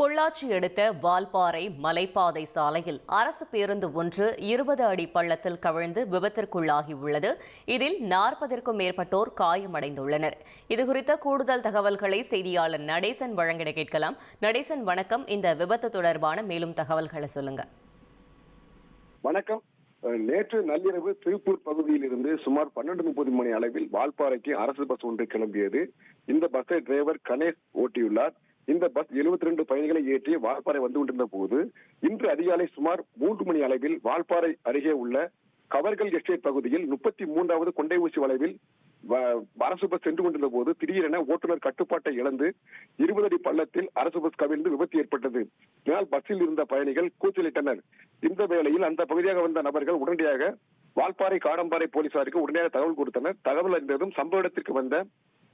பொள்ளாச்சி அடுத்த வால்பாறை மலைப்பாதை சாலையில் அரசு பேருந்து ஒன்று இருபது அடி பள்ளத்தில் கவிழ்ந்து விபத்திற்குள்ளாகி உள்ளது இதில் நாற்பதற்கும் மேற்பட்டோர் காயமடைந்துள்ளனர். இதுகுறித்த கூடுதல் தகவல்களை செய்தியாளர் நடேசன் வழங்கிட கேட்கலாம். நடேசன் வணக்கம். இந்த விபத்து தொடர்பான மேலும் தகவல்களை சொல்லுங்க. வணக்கம். நேற்று நள்ளிரவு திருப்பூர் பகுதியில் இருந்து சுமார் பன்னெண்டு முப்பது மணி அளவில் வால்பாறைக்கு அரசு பஸ் ஒன்று கிளம்பியது. இந்த பஸ்ஸை டிரைவர் கணேஷ் ஓட்டியுள்ளார். இந்த பஸ் 72 ரெண்டு பயணிகளை ஏற்றி வால்பாறை வந்து கொண்டிருந்த போது இன்று அதிகாலை சுமார் மூன்று மணி அளவில் வால்பாறை அருகே உள்ள கவர்கள் எஸ்டேட் பகுதியில் முப்பத்தி மூன்றாவது கொண்டை ஊசி வளைவில் வ- அரசு பஸ் சென்று கொண்டிருந்த போது திடீரென ஓட்டுநர் கட்டுப்பாட்டை இழந்து இருபது அடி பள்ளத்தில் அரசு பஸ் கவிழ்ந்து விபத்து ஏற்பட்டது. இதனால் பஸ்ஸில் இருந்த பயணிகள் கூச்சலிட்டனர். இந்த வேளையில் அந்த பகுதியாக வந்த நபர்கள் உடனடியாக வால்பாறை காடம்பாறை போலீசாருக்கு உடனடியாக தகவல் கொடுத்தனர். தகவல் அறிந்ததும் சம்பவ இடத்திற்கு வந்த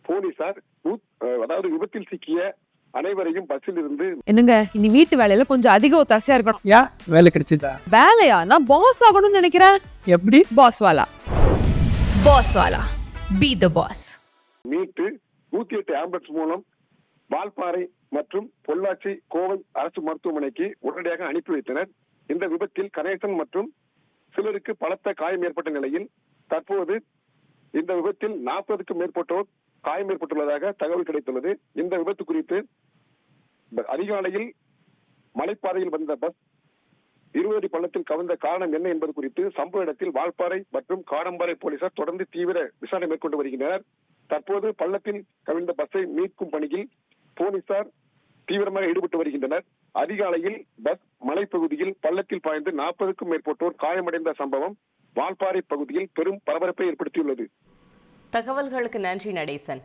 போலீசார் அதாவது விபத்தில் சிக்கிய அனைவரையும் பஸ்ஸில் இருந்து என்னங்க இனி வீட்டு வேலையில கொஞ்சம் அதிக ஒத்தாசையா இருக்கணும். ஏன் வேலை கிடைச்சிட்டா வேலையா நான் பாஸ் ஆகணும்னு நினைக்கிறேன். எப்படி? Boss Wala. Boss Wala. Be the boss. மீட்டு நூத்தி எட்டு ஆம்புலன்ஸ் மூலம் வால்பாறை மற்றும் பொள்ளாச்சி கோவை அரசு மருத்துவமனைக்கு உடனடியாக அனுப்பி வைத்தனர். இந்த விபத்தில் கணேசன் மற்றும் சிலருக்கு பலத்த காயம் ஏற்பட்ட நிலையில் தற்போது இந்த விபத்தில் நாற்பதுக்கும் மேற்பட்டோர் காயம் ஏற்பட்டுள்ளதாக தகவல் கிடைத்துள்ளது. இந்த விபத்து குறித்து ப- அதிகாலையில் மலைப்பாதையில் வந்த பஸ் இருபது பள்ளத்தில் கவிழ்ந்த காரணம் என்ன என்பது குறித்து சம்பவ இடத்தில் வால்பாறை மற்றும் காடம்பாறை போலீசார் தொடர்ந்து தீவிர விசாரணை மேற்கொண்டு வருகின்றனர். தற்போது பள்ளத்தில் கவிழ்ந்த பஸ்ஸை மீட்கும் பணியில் போலீசார் தீவிரமாக ஈடுபட்டு வருகின்றனர். அதிகாலையில் பஸ் மலைப்பகுதியில் பள்ளத்தில் பாய்ந்து நாற்பதுக்கும் மேற்பட்டோர் காயமடைந்த சம்பவம் வால்பாறை பகுதியில் பெரும் பரபரப்பை ஏற்படுத்தியுள்ளது. தகவல்களுக்கு நன்றி நடேசன்.